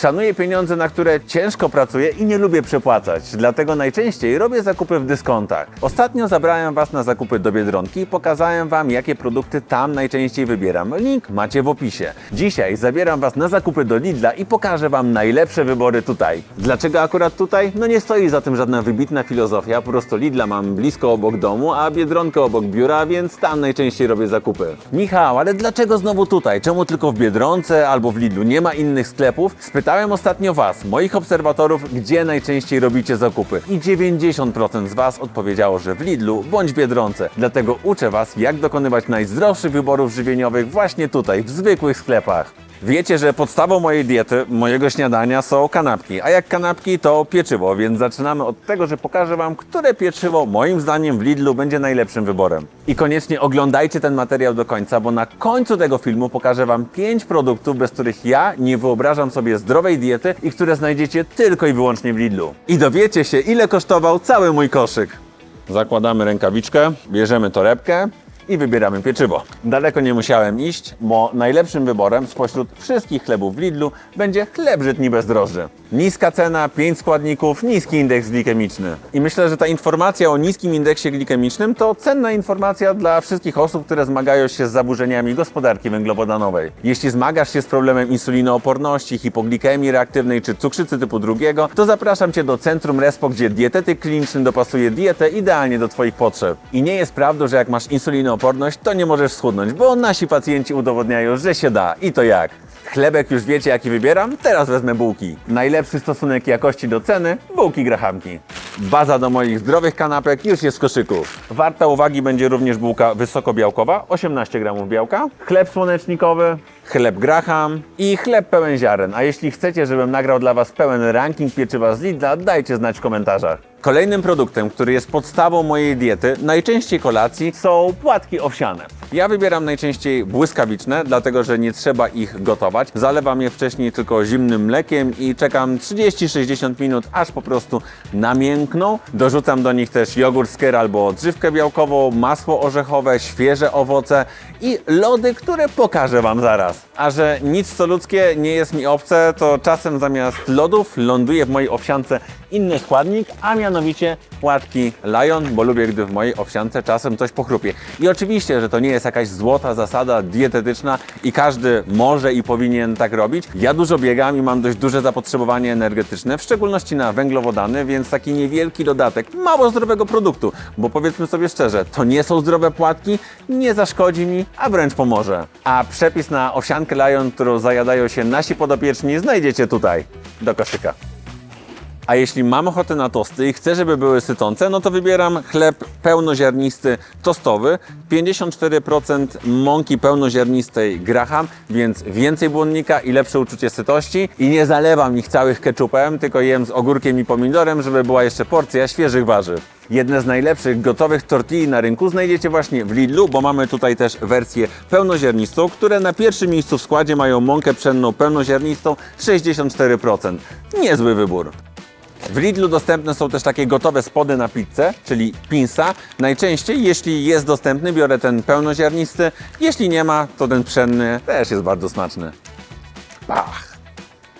Szanuję pieniądze, na które ciężko pracuję i nie lubię przepłacać, dlatego najczęściej robię zakupy w dyskontach. Ostatnio zabrałem Was na zakupy do Biedronki i pokazałem Wam, jakie produkty tam najczęściej wybieram. Link macie w opisie. Dzisiaj zabieram Was na zakupy do Lidla i pokażę Wam najlepsze wybory tutaj. Dlaczego akurat tutaj? No nie stoi za tym żadna wybitna filozofia, po prostu Lidla mam blisko obok domu, a Biedronkę obok biura, więc tam najczęściej robię zakupy. Michał, ale dlaczego znowu tutaj? Czemu tylko w Biedronce albo w Lidlu? Nie ma innych sklepów? Ostatnio Was, moich obserwatorów, gdzie najczęściej robicie zakupy. I 90% z Was odpowiedziało, że w Lidlu bądź Biedronce. Dlatego uczę Was, jak dokonywać najzdrowszych wyborów żywieniowych właśnie tutaj, w zwykłych sklepach. Wiecie, że podstawą mojej diety, mojego śniadania są kanapki, a jak kanapki to pieczywo, więc zaczynamy od tego, że pokażę Wam, które pieczywo moim zdaniem w Lidlu będzie najlepszym wyborem. I koniecznie oglądajcie ten materiał do końca, bo na końcu tego filmu pokażę Wam 5 produktów, bez których ja nie wyobrażam sobie zdrowej diety i które znajdziecie tylko i wyłącznie w Lidlu. I dowiecie się, ile kosztował cały mój koszyk. Zakładamy rękawiczkę, bierzemy torebkę i wybieramy pieczywo. Daleko nie musiałem iść, bo najlepszym wyborem spośród wszystkich chlebów w Lidlu będzie chleb żytni bez drożdży. Niska cena, 5 składników, niski indeks glikemiczny. I myślę, że ta informacja o niskim indeksie glikemicznym to cenna informacja dla wszystkich osób, które zmagają się z zaburzeniami gospodarki węglowodanowej. Jeśli zmagasz się z problemem insulinooporności, hipoglikemii reaktywnej czy cukrzycy typu drugiego, to zapraszam Cię do Centrum Respo, gdzie dietetyk kliniczny dopasuje dietę idealnie do Twoich potrzeb. I nie jest prawdą, że jak masz insulinooporność, to nie możesz schudnąć, bo nasi pacjenci udowodniają, że się da. I to jak? Chlebek już wiecie jaki wybieram? Teraz wezmę bułki. Najlepszy stosunek jakości do ceny? Bułki grahamki. Baza do moich zdrowych kanapek już jest w koszyku. Warta uwagi będzie również bułka wysokobiałkowa, 18 gramów białka, chleb słonecznikowy, chleb graham i chleb pełen ziaren. A jeśli chcecie, żebym nagrał dla Was pełen ranking pieczywa z Lidla, dajcie znać w komentarzach. Kolejnym produktem, który jest podstawą mojej diety, najczęściej kolacji, są płatki owsiane. Ja wybieram najczęściej błyskawiczne, dlatego że nie trzeba ich gotować. Zalewam je wcześniej tylko zimnym mlekiem i czekam 30-60 minut, aż po prostu namiękną. Dorzucam do nich też jogurt sker albo odżywkę białkową, masło orzechowe, świeże owoce i lody, które pokażę Wam zaraz. A że nic co ludzkie nie jest mi obce, to czasem zamiast lodów ląduje w mojej owsiance inny składnik, a mianowicie płatki Lion, bo lubię, gdy w mojej owsiance czasem coś pochrupie. I oczywiście, że to nie jest jakaś złota zasada dietetyczna i każdy może i powinien tak robić. Ja dużo biegam i mam dość duże zapotrzebowanie energetyczne, w szczególności na węglowodany, więc taki niewielki dodatek mało zdrowego produktu, bo powiedzmy sobie szczerze, to nie są zdrowe płatki, nie zaszkodzi mi, a wręcz pomoże. A przepis na owsiankę Lion, którą zajadają się nasi podopieczni, znajdziecie tutaj, do koszyka. A jeśli mam ochotę na tosty i chcę, żeby były sycące, no to wybieram chleb pełnoziarnisty tostowy, 54% mąki pełnoziarnistej Graham, więc więcej błonnika i lepsze uczucie sytości. I nie zalewam ich całych ketchupem, tylko jem z ogórkiem i pomidorem, żeby była jeszcze porcja świeżych warzyw. Jedne z najlepszych gotowych tortilli na rynku znajdziecie właśnie w Lidlu, bo mamy tutaj też wersję pełnoziarnistą, które na pierwszym miejscu w składzie mają mąkę pszenną pełnoziarnistą 64%. Niezły wybór. W Lidlu dostępne są też takie gotowe spody na pizzę, czyli pinsa. Najczęściej, jeśli jest dostępny, biorę ten pełnoziarnisty. Jeśli nie ma, to ten pszenny też jest bardzo smaczny. Ach.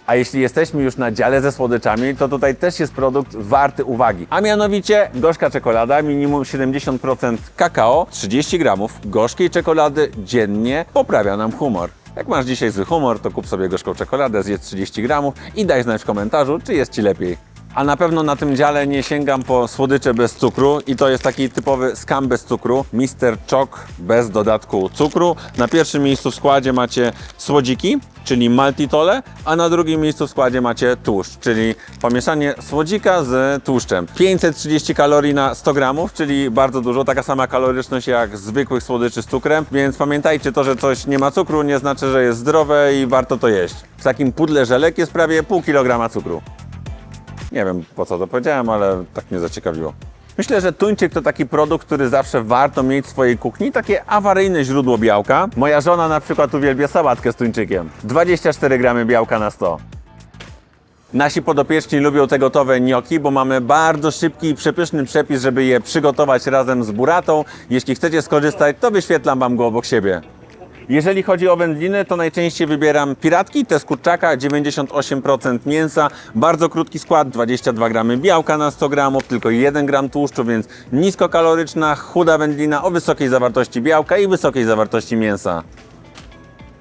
A jeśli jesteśmy już na dziale ze słodyczami, to tutaj też jest produkt warty uwagi. A mianowicie gorzka czekolada, minimum 70% kakao, 30 gramów gorzkiej czekolady dziennie poprawia nam humor. Jak masz dzisiaj zły humor, to kup sobie gorzką czekoladę, zjedz 30 gramów i daj znać w komentarzu, czy jest Ci lepiej. A na pewno na tym dziale nie sięgam po słodycze bez cukru i to jest taki typowy skam bez cukru. Mr. Choc bez dodatku cukru. Na pierwszym miejscu w składzie macie słodziki, czyli maltitole, a na drugim miejscu w składzie macie tłuszcz, czyli pomieszanie słodzika z tłuszczem. 530 kalorii na 100 gramów, czyli bardzo dużo, taka sama kaloryczność jak zwykłych słodyczy z cukrem, więc pamiętajcie to, że coś nie ma cukru nie znaczy, że jest zdrowe i warto to jeść. W takim pudle żelek jest prawie pół kilograma cukru. Nie wiem po co to powiedziałem, ale tak mnie zaciekawiło. Myślę, że tuńczyk to taki produkt, który zawsze warto mieć w swojej kuchni, takie awaryjne źródło białka. Moja żona na przykład uwielbia sałatkę z tuńczykiem. 24 gramy białka na 100. Nasi podopieczni lubią te gotowe gnocchi, bo mamy bardzo szybki i przepyszny przepis, żeby je przygotować razem z buratą. Jeśli chcecie skorzystać, to wyświetlam Wam go obok siebie. Jeżeli chodzi o wędliny, to najczęściej wybieram piratki, te z kurczaka, 98% mięsa, bardzo krótki skład, 22 gramy białka na 100 gramów, tylko 1 gram tłuszczu, więc niskokaloryczna, chuda wędlina o wysokiej zawartości białka i wysokiej zawartości mięsa.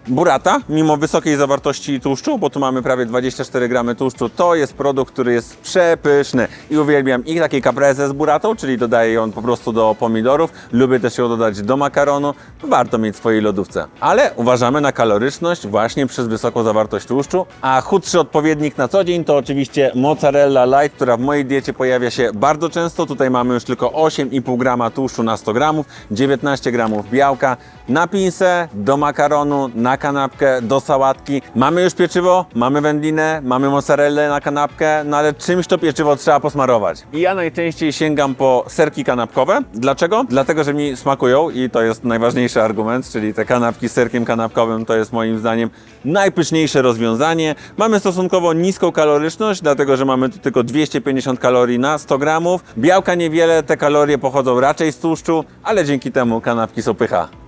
Burata, mimo wysokiej zawartości tłuszczu, bo tu mamy prawie 24 gramy tłuszczu, to jest produkt, który jest przepyszny. I uwielbiam i taki caprese z buratą, czyli dodaję ją po prostu do pomidorów, lubię też ją dodać do makaronu, warto mieć w swojej lodówce. Ale uważamy na kaloryczność właśnie przez wysoką zawartość tłuszczu, a chudszy odpowiednik na co dzień to oczywiście mozzarella light, która w mojej diecie pojawia się bardzo często. Tutaj mamy już tylko 8,5 grama tłuszczu na 100 gramów, 19 gramów białka, na pinsę, do makaronu, na kanapkę, do sałatki. Mamy już pieczywo, mamy wędlinę, mamy mozzarellę na kanapkę, no ale czymś to pieczywo trzeba posmarować. I ja najczęściej sięgam po serki kanapkowe. Dlaczego? Dlatego, że mi smakują i to jest najważniejszy argument, czyli te kanapki z serkiem kanapkowym to jest moim zdaniem najpyszniejsze rozwiązanie. Mamy stosunkowo niską kaloryczność, dlatego że mamy tu tylko 250 kalorii na 100 gramów. Białka niewiele, te kalorie pochodzą raczej z tłuszczu, ale dzięki temu kanapki są pycha.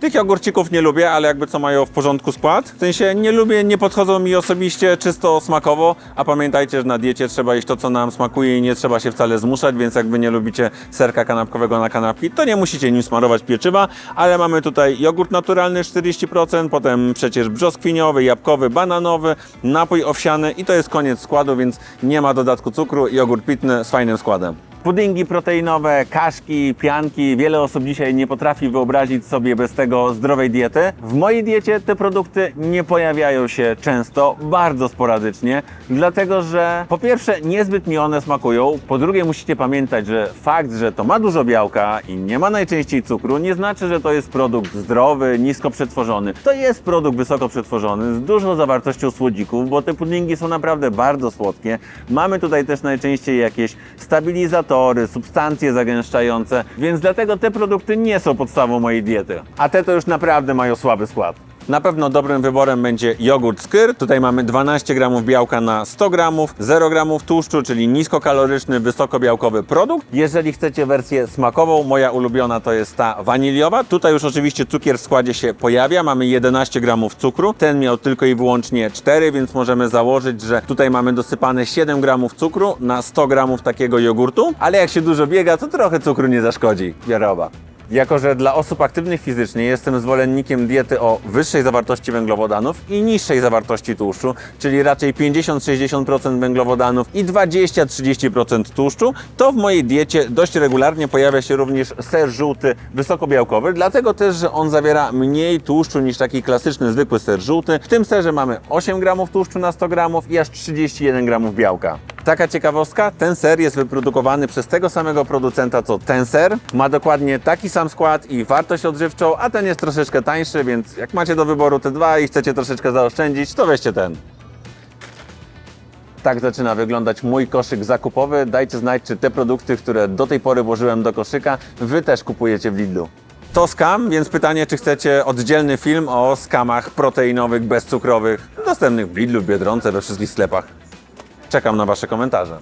Tych jogurcików nie lubię, ale jakby co mają w porządku skład. W sensie nie lubię, nie podchodzą mi osobiście czysto smakowo, a pamiętajcie, że na diecie trzeba jeść to, co nam smakuje i nie trzeba się wcale zmuszać, więc jak wy nie lubicie serka kanapkowego na kanapki, to nie musicie nim smarować pieczywa, ale mamy tutaj jogurt naturalny 40%, potem przecież brzoskwiniowy, jabłkowy, bananowy, napój owsiany i to jest koniec składu, więc nie ma dodatku cukru, jogurt pitny z fajnym składem. Puddingi proteinowe, kaszki, pianki. Wiele osób dzisiaj nie potrafi wyobrazić sobie bez tego zdrowej diety. W mojej diecie te produkty nie pojawiają się często, bardzo sporadycznie, dlatego że po pierwsze niezbyt mi one smakują, po drugie musicie pamiętać, że fakt, że to ma dużo białka i nie ma najczęściej cukru, nie znaczy, że to jest produkt zdrowy, nisko przetworzony. To jest produkt wysoko przetworzony, z dużą zawartością słodzików, bo te puddingi są naprawdę bardzo słodkie. Mamy tutaj też najczęściej jakieś stabilizatory, substancje zagęszczające, więc dlatego te produkty nie są podstawą mojej diety. A te to już naprawdę mają słaby skład. Na pewno dobrym wyborem będzie jogurt Skyr. Tutaj mamy 12 gramów białka na 100 gramów, 0 gramów tłuszczu, czyli niskokaloryczny, wysokobiałkowy produkt. Jeżeli chcecie wersję smakową, moja ulubiona to jest ta waniliowa. Tutaj już oczywiście cukier w składzie się pojawia. Mamy 11 gramów cukru. Ten miał tylko i wyłącznie 4, więc możemy założyć, że tutaj mamy dosypane 7 gramów cukru na 100 gramów takiego jogurtu. Ale jak się dużo biega, to trochę cukru nie zaszkodzi. Biorę. Jako, że dla osób aktywnych fizycznie jestem zwolennikiem diety o wyższej zawartości węglowodanów i niższej zawartości tłuszczu, czyli raczej 50-60% węglowodanów i 20-30% tłuszczu, to w mojej diecie dość regularnie pojawia się również ser żółty wysokobiałkowy, dlatego też, że on zawiera mniej tłuszczu niż taki klasyczny, zwykły ser żółty. W tym serze mamy 8 gramów tłuszczu na 100 gramów i aż 31 gramów białka. Taka ciekawostka, ten ser jest wyprodukowany przez tego samego producenta co ten ser. Ma dokładnie taki sam skład i wartość odżywczą, a ten jest troszeczkę tańszy, więc jak macie do wyboru te dwa i chcecie troszeczkę zaoszczędzić, to weźcie ten. Tak zaczyna wyglądać mój koszyk zakupowy. Dajcie znać, czy te produkty, które do tej pory włożyłem do koszyka, Wy też kupujecie w Lidlu. To skam, więc pytanie, czy chcecie oddzielny film o skamach proteinowych, bezcukrowych, dostępnych w Lidlu, Biedronce, we wszystkich sklepach. Czekam na Wasze komentarze.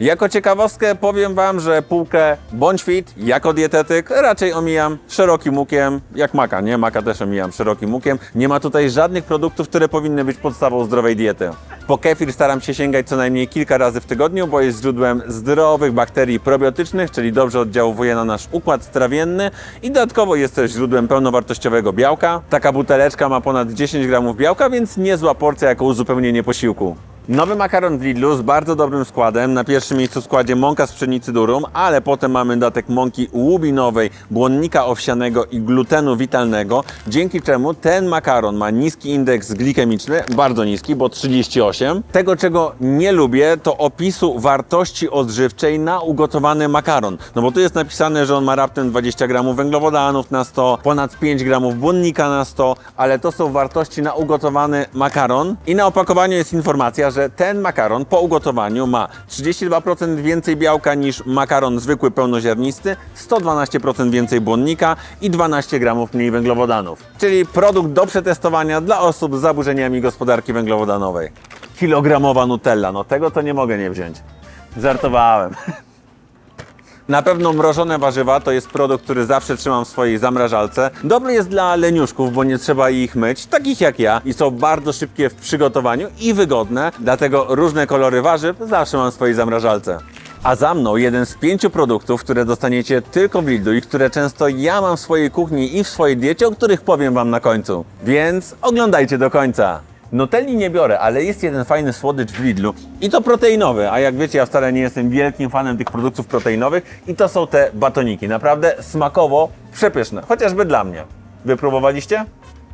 Jako ciekawostkę powiem Wam, że półkę Bądź Fit jako dietetyk raczej omijam szerokim łukiem, jak maka, nie? Maka też omijam szerokim łukiem. Nie ma tutaj żadnych produktów, które powinny być podstawą zdrowej diety. Po kefir staram się sięgać co najmniej kilka razy w tygodniu, bo jest źródłem zdrowych bakterii probiotycznych, czyli dobrze oddziałuje na nasz układ trawienny i dodatkowo jest też źródłem pełnowartościowego białka. Taka buteleczka ma ponad 10 gramów białka, więc niezła porcja jako uzupełnienie posiłku. Nowy makaron w Lidlu z bardzo dobrym składem. Na pierwszym miejscu w składzie mąka z pszenicy durum, ale potem mamy dodatek mąki łubinowej, błonnika owsianego i glutenu witalnego, dzięki czemu ten makaron ma niski indeks glikemiczny, bardzo niski, bo 38. Tego, czego nie lubię, to opisu wartości odżywczej na ugotowany makaron. No bo tu jest napisane, że on ma raptem 20 gramów węglowodanów na 100, ponad 5 gramów błonnika na 100, ale to są wartości na ugotowany makaron i na opakowaniu jest informacja, że ten makaron po ugotowaniu ma 32% więcej białka niż makaron zwykły pełnoziarnisty, 112% więcej błonnika i 12 gramów mniej węglowodanów. Czyli produkt do przetestowania dla osób z zaburzeniami gospodarki węglowodanowej. Kilogramowa Nutella, no tego to nie mogę nie wziąć. Żartowałem. Na pewno mrożone warzywa to jest produkt, który zawsze trzymam w swojej zamrażalce. Dobry jest dla leniuszków, bo nie trzeba ich myć, takich jak ja, i są bardzo szybkie w przygotowaniu i wygodne, dlatego różne kolory warzyw zawsze mam w swojej zamrażalce. A za mną jeden z pięciu produktów, które dostaniecie tylko w Lidlu i które często ja mam w swojej kuchni i w swojej diecie, o których powiem Wam na końcu. Więc oglądajcie do końca. Nutelli nie biorę, ale jest jeden fajny słodycz w Lidlu i to proteinowy, a jak wiecie ja wcale nie jestem wielkim fanem tych produktów proteinowych i to są te batoniki. Naprawdę smakowo przepyszne, chociażby dla mnie. Wypróbowaliście?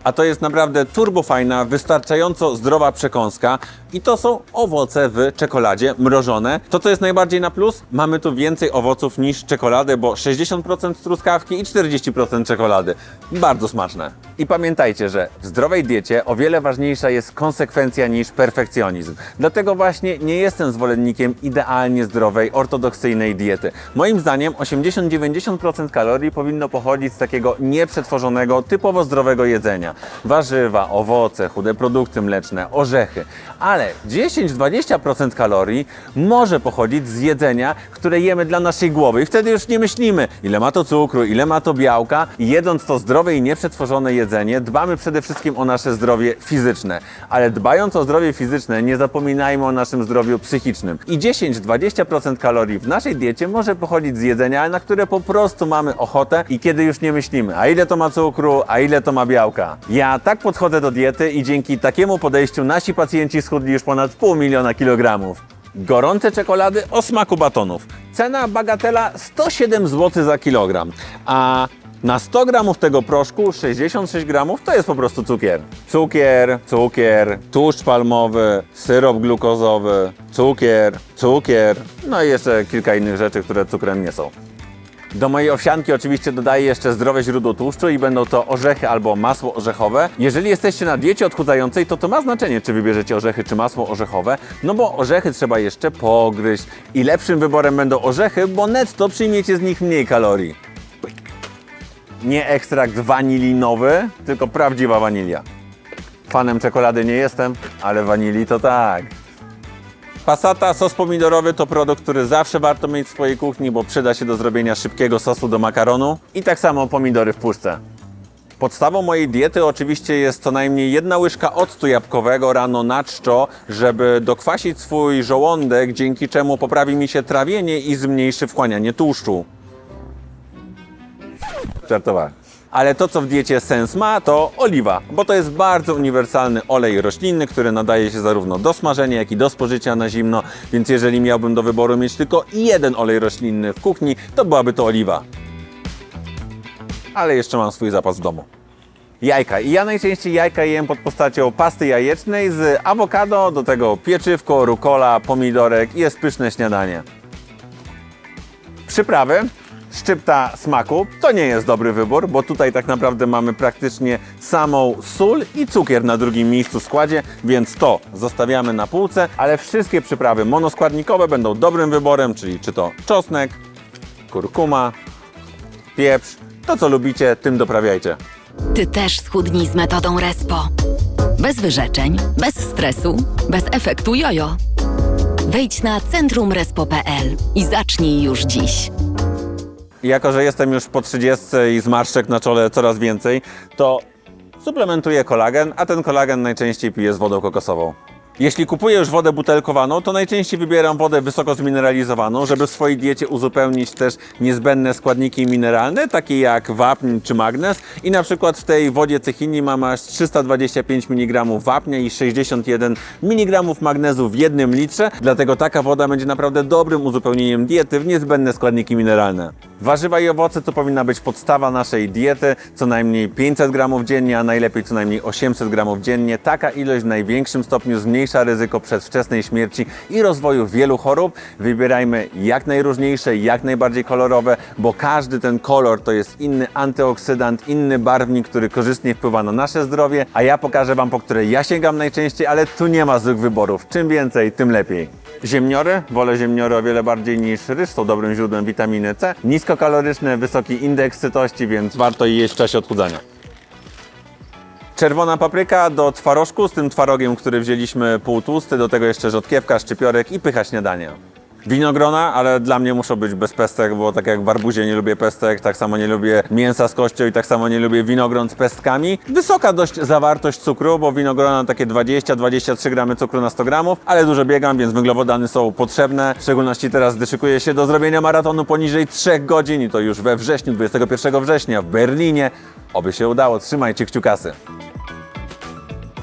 A to jest naprawdę turbofajna, wystarczająco zdrowa przekąska i to są owoce w czekoladzie mrożone. To, co jest najbardziej na plus, mamy tu więcej owoców niż czekolady, bo 60% truskawki i 40% czekolady. Bardzo smaczne. I pamiętajcie, że w zdrowej diecie o wiele ważniejsza jest konsekwencja niż perfekcjonizm. Dlatego właśnie nie jestem zwolennikiem idealnie zdrowej, ortodoksyjnej diety. Moim zdaniem 80-90% kalorii powinno pochodzić z takiego nieprzetworzonego, typowo zdrowego jedzenia. Warzywa, owoce, chude produkty mleczne, orzechy. Ale 10-20% kalorii może pochodzić z jedzenia, które jemy dla naszej głowy. I wtedy już nie myślimy, ile ma to cukru, ile ma to białka. I jedząc to zdrowe i nieprzetworzone jedzenie, dbamy przede wszystkim o nasze zdrowie fizyczne. Ale dbając o zdrowie fizyczne, nie zapominajmy o naszym zdrowiu psychicznym. I 10-20% kalorii w naszej diecie może pochodzić z jedzenia, na które po prostu mamy ochotę i kiedy już nie myślimy, a ile to ma cukru, a ile to ma białka. Ja tak podchodzę do diety i dzięki takiemu podejściu nasi pacjenci schudli już ponad pół miliona kilogramów. Gorące czekolady o smaku batonów. Cena bagatela 107 zł za kilogram, a na 100 gramów tego proszku 66 gramów to jest po prostu cukier. Cukier, cukier, tłuszcz palmowy, syrop glukozowy, cukier, cukier, no i jeszcze kilka innych rzeczy, które cukrem nie są. Do mojej owsianki oczywiście dodaję jeszcze zdrowe źródło tłuszczu i będą to orzechy albo masło orzechowe. Jeżeli jesteście na diecie odchudzającej, to to ma znaczenie, czy wybierzecie orzechy czy masło orzechowe, no bo orzechy trzeba jeszcze pogryźć i lepszym wyborem będą orzechy, bo netto przyjmiecie z nich mniej kalorii. Nie ekstrakt wanilinowy, tylko prawdziwa wanilia. Fanem czekolady nie jestem, ale wanilii to tak. Passata sos pomidorowy to produkt, który zawsze warto mieć w swojej kuchni, bo przyda się do zrobienia szybkiego sosu do makaronu. I tak samo pomidory w puszce. Podstawą mojej diety oczywiście jest co najmniej jedna łyżka octu jabłkowego rano na czczo, żeby dokwasić swój żołądek, dzięki czemu poprawi mi się trawienie i zmniejszy wchłanianie tłuszczu. Żartowałem. Ale to, co w diecie sens ma, to oliwa, bo to jest bardzo uniwersalny olej roślinny, który nadaje się zarówno do smażenia, jak i do spożycia na zimno, więc jeżeli miałbym do wyboru mieć tylko jeden olej roślinny w kuchni, to byłaby to oliwa. Ale jeszcze mam swój zapas w domu. Jajka. I ja najczęściej jajka jem pod postacią pasty jajecznej z awokado, do tego pieczywko, rukola, pomidorek i jest pyszne śniadanie. Przyprawy. Szczypta smaku to nie jest dobry wybór, bo tutaj tak naprawdę mamy praktycznie samą sól i cukier na drugim miejscu w składzie, więc to zostawiamy na półce, ale wszystkie przyprawy monoskładnikowe będą dobrym wyborem, czyli czy to czosnek, kurkuma, pieprz, to co lubicie, tym doprawiajcie. Ty też schudnij z metodą Respo. Bez wyrzeczeń, bez stresu, bez efektu jojo. Wejdź na centrumrespo.pl i zacznij już dziś. Jako, że jestem już po 30 i zmarszczek na czole coraz więcej, to suplementuję kolagen, a ten kolagen najczęściej piję z wodą kokosową. Jeśli kupuję już wodę butelkowaną, to najczęściej wybieram wodę wysoko zmineralizowaną, żeby w swojej diecie uzupełnić też niezbędne składniki mineralne, takie jak wapń czy magnez. I na przykład w tej wodzie cechini mam aż 325 mg wapnia i 61 mg magnezu w jednym litrze, dlatego taka woda będzie naprawdę dobrym uzupełnieniem diety w niezbędne składniki mineralne. Warzywa i owoce to powinna być podstawa naszej diety, co najmniej 500 gramów dziennie, a najlepiej co najmniej 800 gramów dziennie. Taka ilość w największym stopniu zmniejsza ryzyko przedwczesnej śmierci i rozwoju wielu chorób. Wybierajmy jak najróżniejsze, jak najbardziej kolorowe, bo każdy ten kolor to jest inny antyoksydant, inny barwnik, który korzystnie wpływa na nasze zdrowie, a ja pokażę Wam, po które ja sięgam najczęściej, ale tu nie ma złych wyborów. Czym więcej, tym lepiej. Ziemniory, wolę ziemniory o wiele bardziej niż ryż, są dobrym źródłem witaminy C. Niskokaloryczne, wysoki indeks sytości, więc warto je jeść w czasie odchudzania. Czerwona papryka do twarożku z tym twarogiem, który wzięliśmy półtłusty, do tego jeszcze rzodkiewka, szczypiorek i pycha śniadania. Winogrona, ale dla mnie muszą być bez pestek, bo tak jak w arbuzie nie lubię pestek, tak samo nie lubię mięsa z kością i tak samo nie lubię winogron z pestkami. Wysoka dość zawartość cukru, bo winogrona takie 20-23 gramy cukru na 100 gramów, ale dużo biegam, więc węglowodany są potrzebne. W szczególności teraz, gdy szykuję się do zrobienia maratonu poniżej 3 godzin i to już we wrześniu, 21 września w Berlinie. Oby się udało, trzymajcie kciukasy.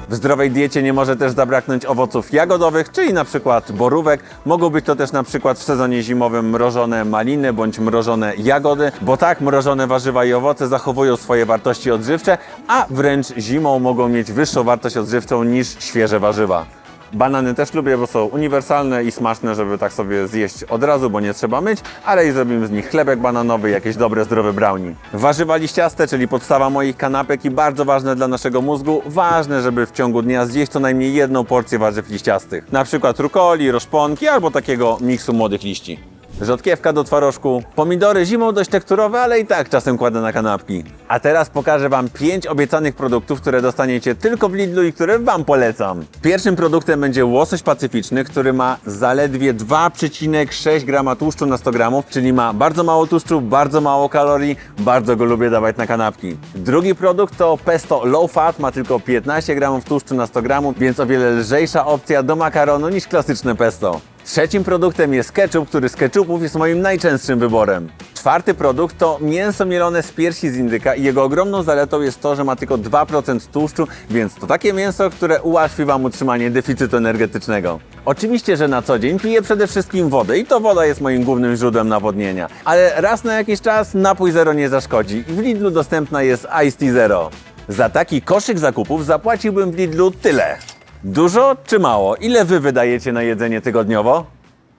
W zdrowej diecie nie może też zabraknąć owoców jagodowych, czyli na przykład borówek. Mogą być to też na przykład w sezonie zimowym mrożone maliny bądź mrożone jagody, bo tak mrożone warzywa i owoce zachowują swoje wartości odżywcze, a wręcz zimą mogą mieć wyższą wartość odżywczą niż świeże warzywa. Banany też lubię, bo są uniwersalne i smaczne, żeby tak sobie zjeść od razu, bo nie trzeba myć, ale i zrobimy z nich chlebek bananowy, jakieś dobre, zdrowe brownie. Warzywa liściaste, czyli podstawa moich kanapek i bardzo ważne dla naszego mózgu, ważne, żeby w ciągu dnia zjeść co najmniej jedną porcję warzyw liściastych. Na przykład rukoli, roszponki albo takiego miksu młodych liści. Rzodkiewka do twarożku, pomidory zimą dość tekturowe, ale i tak czasem kładę na kanapki. A teraz pokażę Wam 5 obiecanych produktów, które dostaniecie tylko w Lidlu i które Wam polecam. Pierwszym produktem będzie łosoś pacyficzny, który ma zaledwie 2,6 grama tłuszczu na 100 gramów, czyli ma bardzo mało tłuszczu, bardzo mało kalorii, bardzo go lubię dawać na kanapki. Drugi produkt to pesto low fat, ma tylko 15 gramów tłuszczu na 100 gramów, więc o wiele lżejsza opcja do makaronu niż klasyczne pesto. Trzecim produktem jest ketchup, który z ketchupów jest moim najczęstszym wyborem. Czwarty produkt to mięso mielone z piersi z indyka jego ogromną zaletą jest to, że ma tylko 2% tłuszczu, więc to takie mięso, które ułatwi Wam utrzymanie deficytu energetycznego. Oczywiście, że na co dzień piję przede wszystkim wodę i to woda jest moim głównym źródłem nawodnienia, ale raz na jakiś czas napój zero nie zaszkodzi i w Lidlu dostępna jest Ice Tea Zero. Za taki koszyk zakupów zapłaciłbym w Lidlu tyle. Dużo czy mało? Ile Wy wydajecie na jedzenie tygodniowo?